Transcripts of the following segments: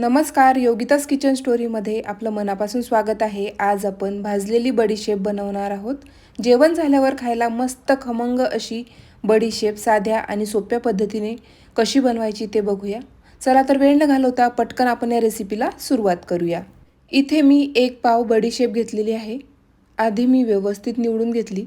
नमस्कार योगितास किचन स्टोरीमध्ये आपलं मनापासून स्वागत आहे. आज आपण भाजलेली बडीशेप बनवणार आहोत. जेवण झाल्यावर खायला मस्त खमंग अशी बडीशेप साध्या आणि सोप्या पद्धतीने कशी बनवायची ते बघूया. चला तर वेळ न घालवता पटकन आपण या रेसिपीला सुरुवात करूया. इथे मी एक पाव बडीशेप घेतलेली आहे. आधी मी व्यवस्थित निवडून घेतली.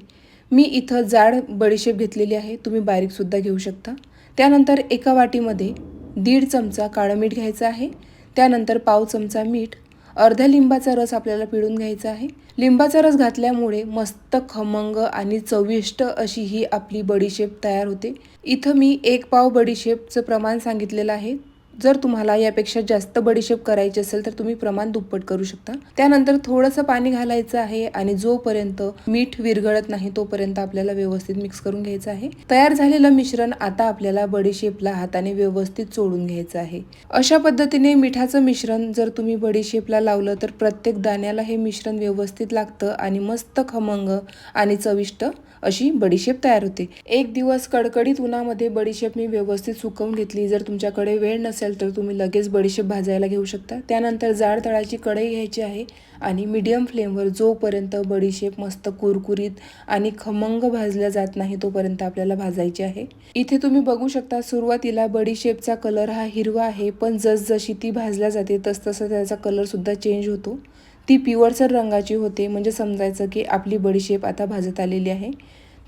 मी इथं जाड बडीशेप घेतलेली आहे. तुम्ही बारीकसुद्धा घेऊ शकता. त्यानंतर एका वाटीमध्ये दीड चमचा काळं मीठ घ्यायचं आहे. त्यानंतर पाव चमचा मीठ अर्ध्या लिंबाचा रस आपल्याला पिळून घ्यायचा आहे. लिंबाचा रस घातल्यामुळे मस्त खमंग आणि चविष्ट अशी ही आपली बडीशेप तयार होते. इथं मी एक पाव बडीशेपचं प्रमाण सांगितलेलं आहे. जर तुम्हाला यापेक्षा जास्त बडीशेप करायची असेल तर तुम्ही प्रमाण दुप्पट करू शकता. त्यानंतर थोडंसं पाणी घालायचं आहे आणि जोपर्यंत मीठ विरघळत नाही तोपर्यंत आपल्याला व्यवस्थित मिक्स करून घ्यायचं आहे. तयार झालेलं मिश्रण आता आपल्याला बडीशेपला हाताने व्यवस्थित चोळून घ्यायचं आहे. अशा पद्धतीने मिठाचं मिश्रण जर तुम्ही बडीशेपला लावलं तर प्रत्येक दाण्याला हे मिश्रण व्यवस्थित लागतं आणि मस्त खमंग आणि चविष्ट अशी बडीशेप तयार होते. एक दिवस कडकडीत उन्हामध्ये बडीशेप मी व्यवस्थित सुकवून घेतली. जर तुमच्याकडे वेळ नसेल तर तुम्ही लगेच बडीशेप भाजायला घेऊ शकता. त्यानंतर जाड तळाची कढई घ्यायची आहे आणि मीडियम फ्लेमवर जोपर्यंत बडीशेप मस्त कुरकुरीत आणि खमंग भाजल्या जात नाही तोपर्यंत आपल्याला भाजायची आहे. इथे तुम्ही बघू शकता सुरुवातीला बडीशेपचा कलर हा हिरवा आहे पण जसजशी ती भाजल्या जाते तसतसं त्याचा कलरसुद्धा चेंज होतो. ती पिवळसर रंगाची होते म्हणजे समजायचं की आपली बडीशेप आता भाजत आलेली आहे.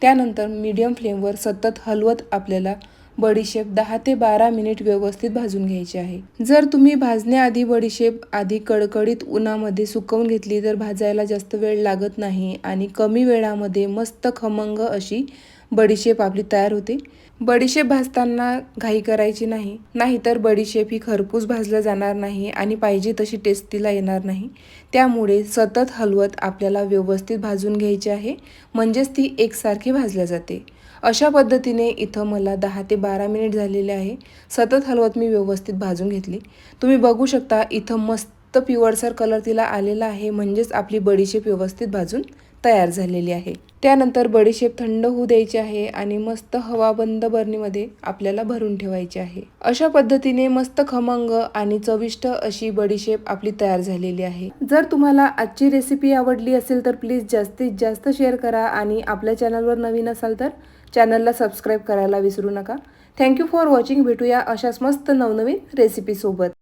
त्यानंतर मीडियम फ्लेमवर सतत हलवत आपल्याला बडीशेप दहा ते बारा मिनिट व्यवस्थित भाजून घ्यायची आहे. जर तुम्ही भाजण्याआधी बडीशेप आधी कडकडीत उन्हामध्ये सुकवून घेतली तर भाजायला जास्त वेळ लागत नाही आणि कमी वेळामध्ये मस्त खमंग अशी बडीशेप आपली तयार होते. बडीशेप भाजताना घाई करायची नाही नाहीतर बडीशेप ही खरपूस भाजल्या जाणार नाही आणि पाहिजे तशी टेस्ट तिला येणार नाही. त्यामुळे सतत हलवत आपल्याला व्यवस्थित भाजून घ्यायची आहे म्हणजेच ती एकसारखी भाजल्या जाते. अशा पद्धतीने इथं मला दहा ते बारा मिनिट झालेले आहे. सतत हलवत मी व्यवस्थित भाजून घेतली. तुम्ही बघू शकता इथं मस्त पिवळसर कलर तिला आलेला आहे. म्हणजेच आपली बडीशेप व्यवस्थित भाजून तयार झालेली आहे. त्यानंतर बडीशेप थंड होऊ द्यायची आहे आणि मस्त हवाबंद बरणीमध्ये आपल्याला भरून ठेवायची आहे. अशा पद्धतीने मस्त खमंग आणि चविष्ट अशी बडीशेप आपली तयार झालेली आहे. जर तुम्हाला आजची रेसिपी आवडली असेल तर प्लीज जास्तीत जास्त शेअर करा आणि आपल्या चॅनलवर नवीन असाल तर चॅनलला सबस्क्राईब करायला विसरू नका. थँक्यू फॉर वॉचिंग भेटूया अशाच मस्त नवनवीन रेसिपीसोबत